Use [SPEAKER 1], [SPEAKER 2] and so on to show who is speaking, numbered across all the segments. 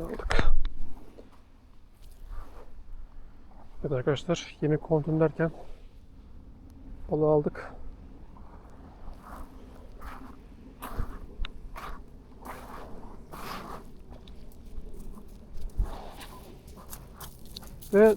[SPEAKER 1] Aldık. Evet arkadaşlar yemek kontrol derken balığı aldık. Ve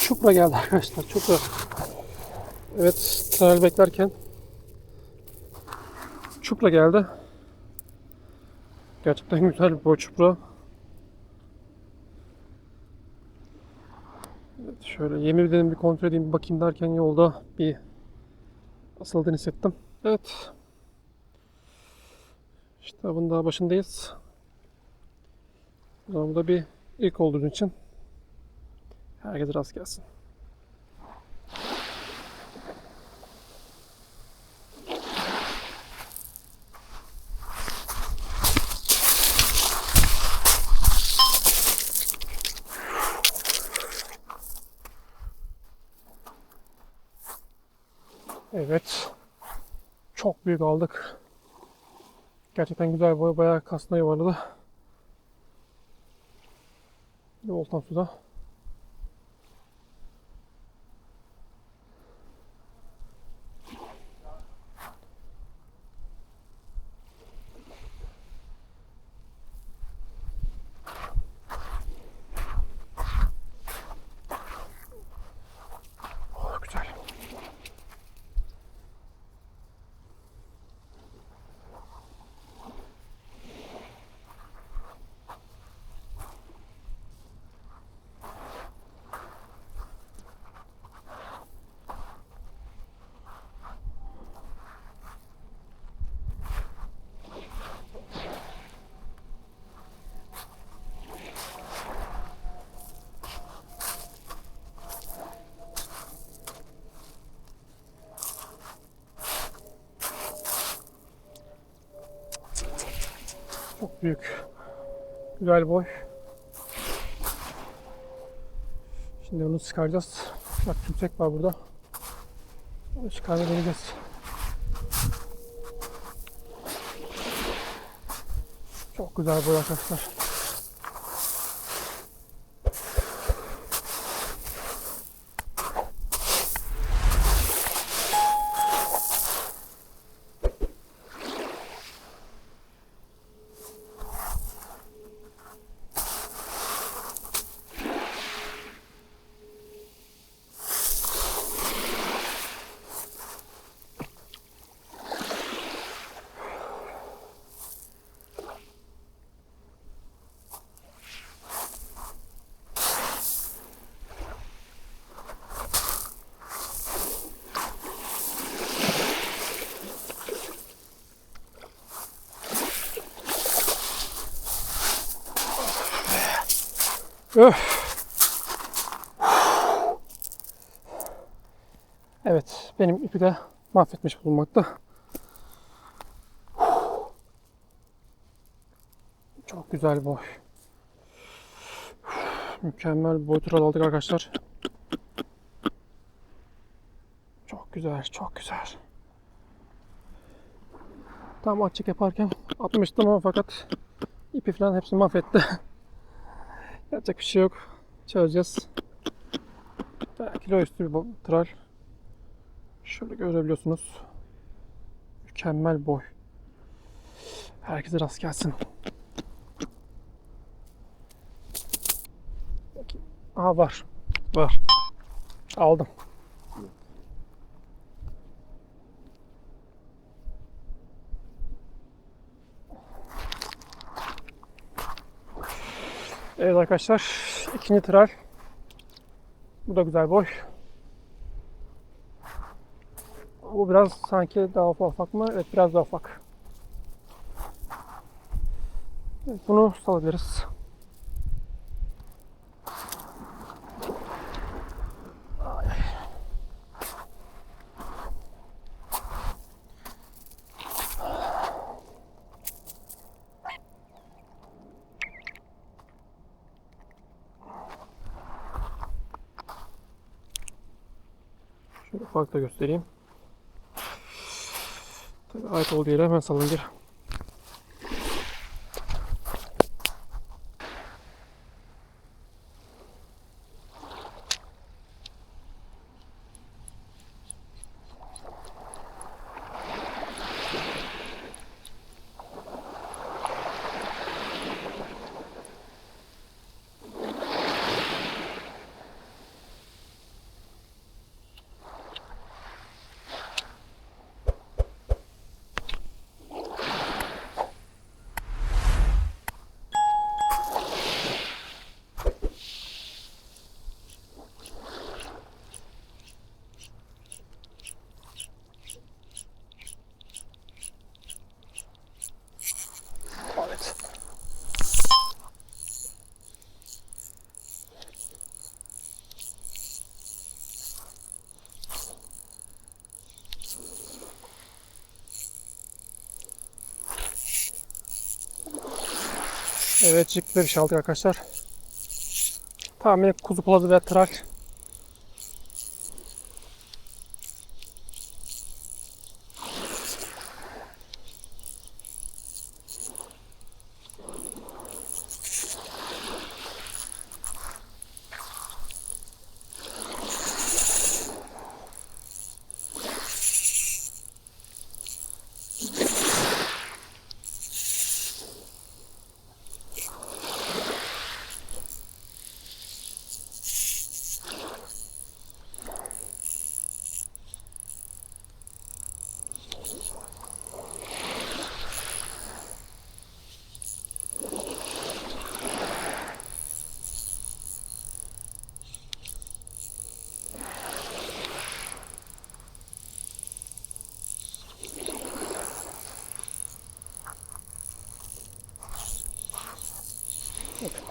[SPEAKER 1] Çupra geldi arkadaşlar. Çupra. Evet, tünel beklerken Çupra geldi. Gerçekten güzel bir boy çupra. Evet, şöyle yemin ederim bir kontrol edeyim, bir bakayım derken yolda bir asıldığını hissettim. Evet. İşte bunun daha başındayız. Bu da bir ilk olduğu için herkese rast gelsin. Evet. Çok büyük aldık. Gerçekten güzel boy bayağı kasna yuvarladı. Bir oltan suda. Oh, güzel. Çok büyük. Güzel boy. Şimdi onu çıkaracağız. Bak tümsek var burada. Onu deneyeceğiz. Çok güzel boy arkadaşlar. Öf. Evet, benim ipi de mahvetmiş bulunmakta. Çok güzel boy. Mükemmel boy tural aldık arkadaşlar. Çok güzel, çok güzel. Tam açık yaparken atmıştım ama fakat ipi falan hepsini mahvetti. Yapacak bir şey yok. Çözeceğiz. Kilo üstü bir tral. Şöyle görebiliyorsunuz. Mükemmel boy. Herkese rast gelsin. Aha var. Var. Aldım. Evet arkadaşlar. ikinci tral. Bu da güzel boy. Bu biraz sanki daha ufak mı? Evet biraz daha ufak. Evet, bunu salabiliriz. Ufak da göstereyim. Tabii ait olduğu yere hemen salın geri. Evet çıktı bir şey aldık arkadaşlar. Tahmini kuzu pulazı ve trak.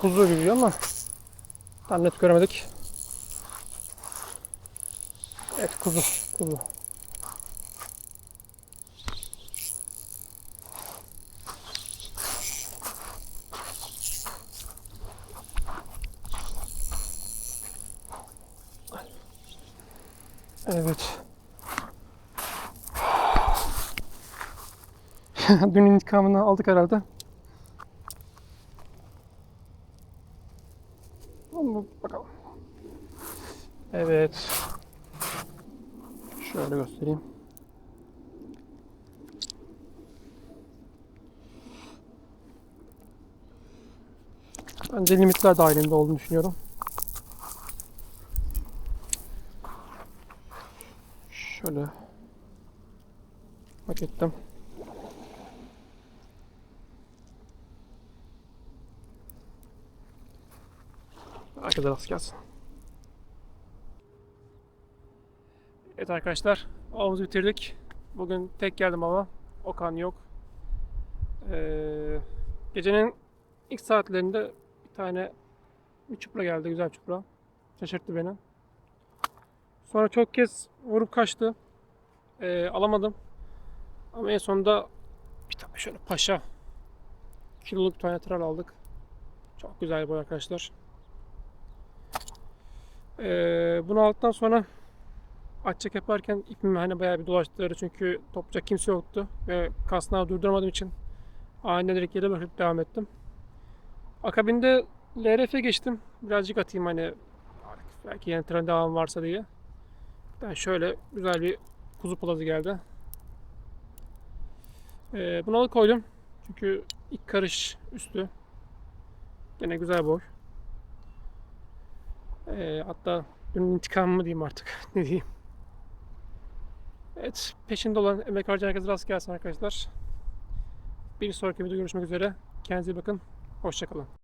[SPEAKER 1] Kuzu gibi ama tam net göremedik. Evet kuzu, kuzu. Evet. Dün intikamını aldık herhalde. Ama bakalım. Evet. Şöyle göstereyim. Bence limitler dahilinde olduğunu düşünüyorum. Şöyle hak ettim. Herkese rast gelsin. Evet arkadaşlar, avımızı bitirdik. Bugün tek geldim ama Okan yok. Ee, gecenin ilk saatlerinde tane bir çupra geldi, güzel çupra. Şaşırttı beni. Sonra çok kez vurup kaçtı. Ee, alamadım. Ama en sonunda bir tane şöyle paşa kiloluk tane tral aldık. Çok güzel boy arkadaşlar. Ee, bunu aldıktan sonra açacak yaparken ipimi hani bayağı bir dolaştırdı çünkü toplayacak kimse yoktu ve kasnağı durdurmadığım için aniden direkt yere bırakıp devam ettim. Akabinde LRF'e geçtim. Birazcık atayım hani belki yeni tren devam varsa diye. Ben şöyle güzel bir kuzu plazı geldi. Ee, bunu alıkoydum. Çünkü ilk karış üstü. Gene güzel boy. Ee, hatta dün intikamımı diyeyim artık. ne diyeyim. Evet. Peşinde olan emek harcayan herkese rast gelsin arkadaşlar. Bir sonraki videoda görüşmek üzere. Kendinize iyi bakın. Hoşçakalın.